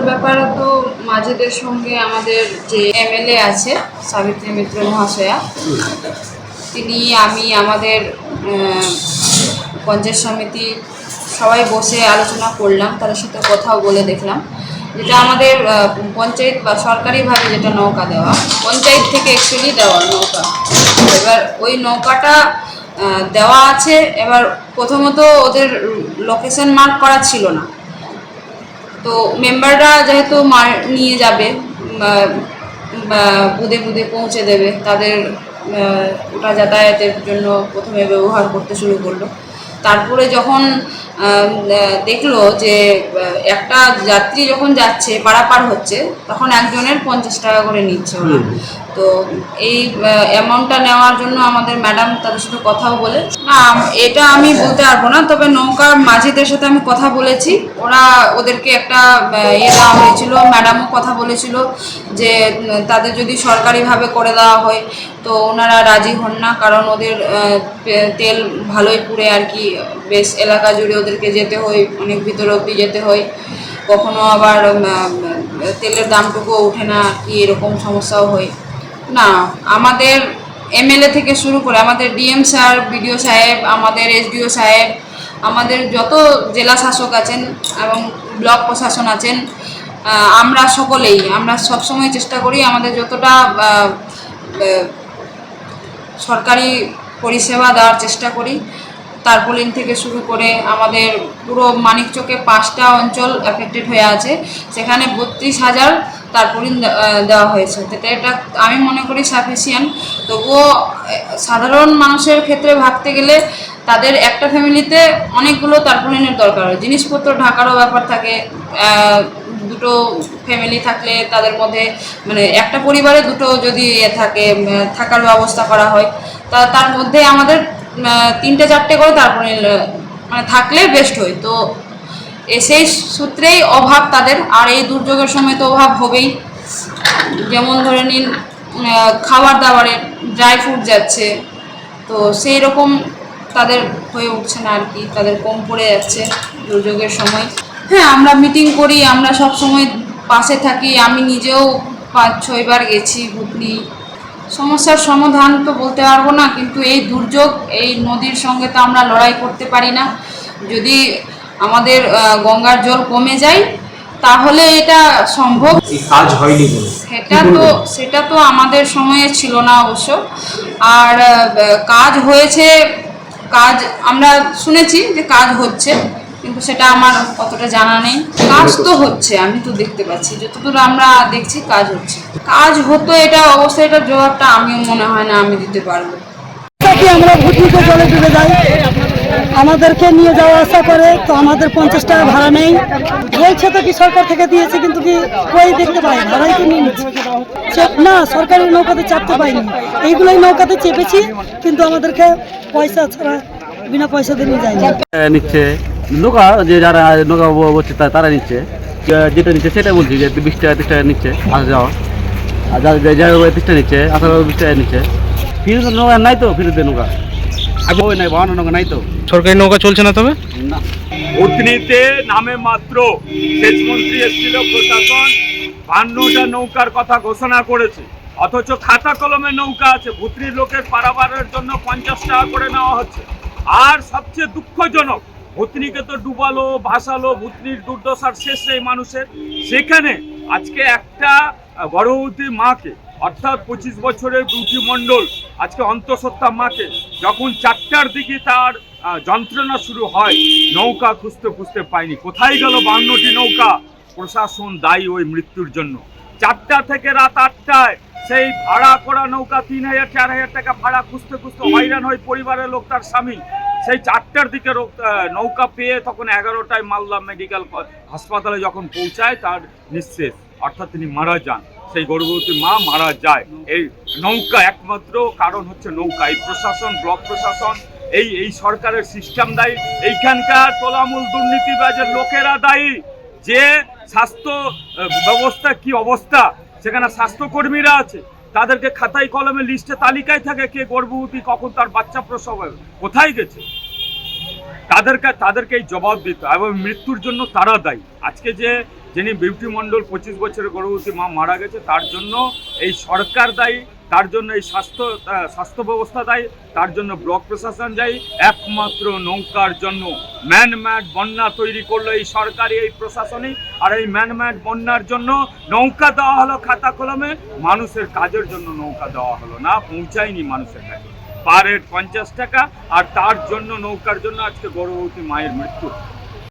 সমস্যার ব্যাপারে তো মাঝেদের সঙ্গে আমাদের যে এমএলএ আছে, সাবিত্রী মিত্র মহাশয়া, তিনি, আমি, আমাদের পঞ্চায়েত সমিতি সবাই বসে আলোচনা করলাম তাদের সাথে কথাও বলে দেখলাম। যেটা আমাদের পঞ্চায়েত বা সরকারিভাবে যেটা নৌকা দেওয়া, পঞ্চায়েত থেকে অ্যাকচুয়ালি দেওয়া নৌকা। এবার ওই নৌকাটা দেওয়া আছে, এবার প্রথমত ওদের লোকেশন মার্ক করা ছিল না। তো মেম্বাররা যেহেতু মার, নিয়ে যাবে বুদে বুধে পৌঁছে দেবে, তাদের ওটা যাতায়াতের জন্য প্রথমে ব্যবহার করতে শুরু করল। তারপরে যখন দেখল যে একটা যাত্রী যখন যাচ্ছে, পারাপার হচ্ছে, তখন একজনের পঞ্চাশ টাকা করে নিচ্ছে ওরা। তো এই অ্যামাউন্টটা নেওয়ার জন্য আমাদের ম্যাডাম তাদের সাথে কথাও বলে না, এটা আমি বলতে পারব না, তবে নৌকার মাঝিদের সাথে আমি কথা বলেছি। ওরা ওদেরকে একটা ইয়ে দেওয়া হয়েছিল ম্যাডামও কথা বলেছিল যে তাদের যদি সরকারিভাবে করে দেওয়া হয়, তো ওনারা রাজি হন না, কারণ ওদের তেল ভালোই পুড়ে আর কি, বেশ এলাকা জুড়ে ওদেরকে যেতে হয়, অনেক ভিতরে অব্দি যেতে হয়। কখনো আবার তেলের দামটুকুও ওঠে না কি, এরকম সমস্যাও হয়। না, আমাদের এমএলএ থেকে শুরু করে আমাদের ডিএম স্যার বিডিও সাহেব, আমাদের এসডিও সাহেব, আমাদের যত জেলা শাসক আছেন এবং ব্লক প্রশাসন আছেন আমরা সকলেই, আমরা সবসময় চেষ্টা করি আমাদের যতটা সরকারি পরিষেবা দেওয়ার চেষ্টা করি। তারপলিন থেকে শুরু করে আমাদের পুরো মানিকচকে পাঁচটা অঞ্চল এফেক্টেড হয়ে আছে। সেখানে বত্রিশ হাজার তারপলিন দে- দেওয়া হয়েছে। যেটা এটা আমি মনে করি সাফিসিয়েন্ট। তবুও সাধারণ মানুষের ক্ষেত্রে ভাবতে গেলে তাদের একটা ফ্যামিলিতে অনেকগুলো তারপলিনের দরকার হয়। জিনিসপত্র ঢাকারও ব্যাপার থাকে দুটো ফ্যামিলি থাকলে তাদের মধ্যে মানে একটা পরিবারে দুটো যদি এ থাকে থাকার ব্যবস্থা করা হয়, তা তার মধ্যে আমাদের তিনটে চারটে করে তারপরে মানে থাকলে বেস্ট হয়। তো সেই সূত্রেই অভাব তাদের, আর এই দুর্যোগের সময় তো অভাব হবেই। যেমন ধরে নিন খাবার দাবারে ড্রাই ফ্রুট যাচ্ছে, তো সেই রকম তাদের হয়ে উঠছে না আর কি, তাদের কম পড়ে যাচ্ছে দুর্যোগের সময়। হ্যাঁ আমরা মিটিং করি, আমরা সব সময় পাশে থাকি, আমি নিজেও পাঁচ ছয়বার গেছি ভুতনি সমস্যার সমাধান তো বলতে পারব না, কিন্তু এই দুর্যোগ, এই নদীর সঙ্গে তো আমরা লড়াই করতে পারি না। যদি আমাদের গঙ্গার জল কমে যায় তাহলে এটা সম্ভব। কাজ হয়নি সেটা তো সেটা তো আমাদের সময়ে ছিল না অবশ্য। আর কাজ হয়েছে কাজ আমরা শুনেছি যে কাজ হচ্ছে কিন্তু সেটা আমার অতটা জানা নেই। কাজ তো হচ্ছে আমি তো দেখতে পাচ্ছি। যতদূর আমরা দেখছি কাজ হচ্ছে। কাজ হতো এটা অবশ্যই এটার জবাবটা আমিও মনে হয় না আমি দিতে পারব। আমরা ভুটনিতে জলে ডুবে যাই। আমাদেরকে নিয়ে যাওয়া আসা করে, তো আমাদের পঞ্চাশ টাকা ভাড়া নেই। বলছে তো কি সরকার থেকে দিয়েছে, কিন্তু কি কই দেখতে পাই ভাড়াই তো নিয়ে না, সরকারি নৌকাতে চাপতে পাইনি। এইগুলোই নৌকাতে চেপেছি, কিন্তু আমাদেরকে পয়সা ছাড়া, বিনা পয়সা দিয়ে নিয়ে যায়নি। নিচ্ছে, নৌকা যে যারা নৌকা বলছে তারা নিচ্ছে। যেটা নিচ্ছে সেটা বলছি যে বিশ টাকা, তিরিশ টাকা নিচ্ছে আসা যাওয়া আর যারা তিরিশ টাকা নিচ্ছে আসা যাওয়া বিশ টাকা নিচ্ছে। ফিরতে নৌকা নাই তো ফিরতে নৌকা। আগে ওই নাই বাহান্ন নৌকা নাই তো। সরকারি নৌকা চলছে না তবে? না। নামে মাত্র সেচমন্ত্রী এসেছিল প্রশাসন বান্নটা নৌকার কথা ঘোষণা করেছে। অথচ খাতা কলমে নৌকা আছে ভুতরির লোকের পারাবারের জন্য পঞ্চাশ টাকা করে নেওয়া হচ্ছে। আর সবচেয়ে দুঃখজনক ভুতনিকে তো ডুবালো ভাসালো ভুতনির দুর্দশার শেষ নেই মানুষের। সেখানে আজকে একটা গর্ভবতী মাকে অর্থাৎ পঁচিশ বছরের বিউটি মণ্ডল আজকে অন্তঃসত্ত্বা মাকে যখন চারটার দিকে তার যন্ত্রণা শুরু হয়, নৌকা খুঁজতে খুঁজতে পায়নি কোথায় গেল বান্নটি নৌকা? প্রশাসন দায়ী ওই মৃত্যুর জন্য। চারটা থেকে রাত আটটায় সেই ভাড়া করা নৌকা তিন হাজার, চার হাজার টাকা ভাড়া খুঁজতে খুঁজতে হয়রান হয় পরিবারের লোক, তার স্বামী, সেই চারটার দিকে নৌকা পেয়ে তখন এগারোটায় মালদা মেডিকেল হাসপাতালে যখন পৌঁছায়, তার নিঃশেষ। অর্থাৎ তিনি মারা যান। সেই গর্ভবতী মা মারা যায়। এই নৌকা একমাত্র কারণ হচ্ছে নৌকা। এই প্রশাসন, ব্লক প্রশাসন, এই এই সরকারের সিস্টেম দায়ী। এইখানকার তোলামূল দুর্নীতিবাজের লোকেরা দায়ী। যে স্বাস্থ্য ব্যবস্থা কি অবস্থা, সেখানে স্বাস্থ্যকর্মীরা আছে। তাদেরকে খাতায় কলমে লিস্টে তালিকায় থাকে কে গর্ভবতী, কখন তার বাচ্চা প্রসব হবে, কোথায় গেছে। তাদেরকে তাদেরকে এই জবাব দিতে এবং মৃত্যুর জন্য তারা দায়ী। আজকে যে যিনি বিউটি মণ্ডল পঁচিশ বছরের গর্ভবতী মা মারা গেছে, তার জন্য এই সরকার দায়ী, তার জন্য এই স্বাস্থ্য স্বাস্থ্য ব্যবস্থা দায়ী, তার জন্য ব্লক প্রশাসন দায়ী। একমাত্র নৌকার জন্য ম্যানম্যাড বন্যা তৈরি করল এই সরকারি, এই প্রশাসনই আর এই ম্যানম্যাড বন্যার জন্য নৌকা দেওয়া হলো খাতা কলমে মানুষের কাজের জন্য নৌকা দেওয়া হলো না, পৌঁছায়নি মানুষের কাছে। পার হেড পঞ্চাশ টাকা আর তার জন্য নৌকার জন্য আজকে গর্ভবতী মায়ের মৃত্যু।